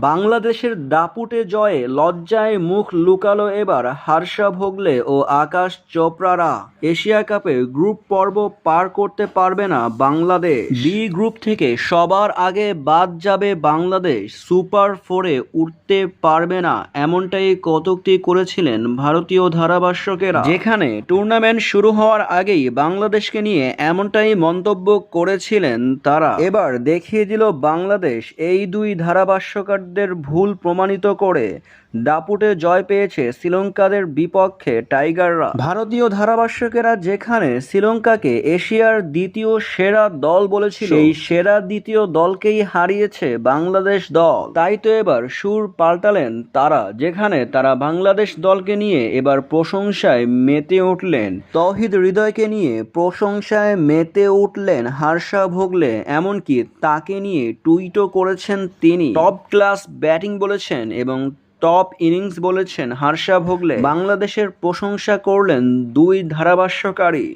বাংলাদেশের দাপুটে জয়ে লজ্জায় মুখ লুকালো এবার হার্ষা ভোগলে ও আকাশ চোপড়ারা। এশিয়া কাপে গ্রুপ পর্ব পার করতে পারবে না বাংলাদেশ। বি গ্রুপ থেকে সবার আগে বাদ যাবে বাংলাদেশ। সুপার ফোরে উঠতে পারবে না, এমনটাই কতকটি করেছিলেন ভারতীয় ধারাভাষ্যকেরা। যেখানে টুর্নামেন্ট শুরু হওয়ার আগেই বাংলাদেশকে নিয়ে এমনটাই মন্তব্য করেছিলেন তারা। এবার দেখিয়ে দিল বাংলাদেশ। এই দুই ধারাভাষ্যকারদের ভুল প্রমাণিত করে দাপুটে জয় পেয়েছে শ্রীলঙ্কাদের বিপক্ষে টাইগাররা। ভারতীয় ধারাভাষ্যকেরা যেখানে শ্রীলঙ্কাকে এশিয়ার দ্বিতীয় সেরা দল বলেছিল, সেই সেরা দ্বিতীয় দলকেই হারিয়েছে বাংলাদেশ দল। তাই তো এবার সুর পাল্টালেন তারা, যেখানে তারা বাংলাদেশ দলকে নিয়ে এবার প্রশংসায় মেতে উঠলেন। তহিদ হৃদয়কে নিয়ে প্রশংসায় মেতে উঠলেন হার্ষা ভোগলে, এমনকি তাকে নিয়ে টুইটও করেছেন তিনি। টপ ক্লাস ব্যাটিং বলেছেন এবং টপ ইনিংস বলেছেন হার্ষা ভোগলে। বাংলাদেশের প্রশংসা করলেন দুই ধারাভাষ্যকারী।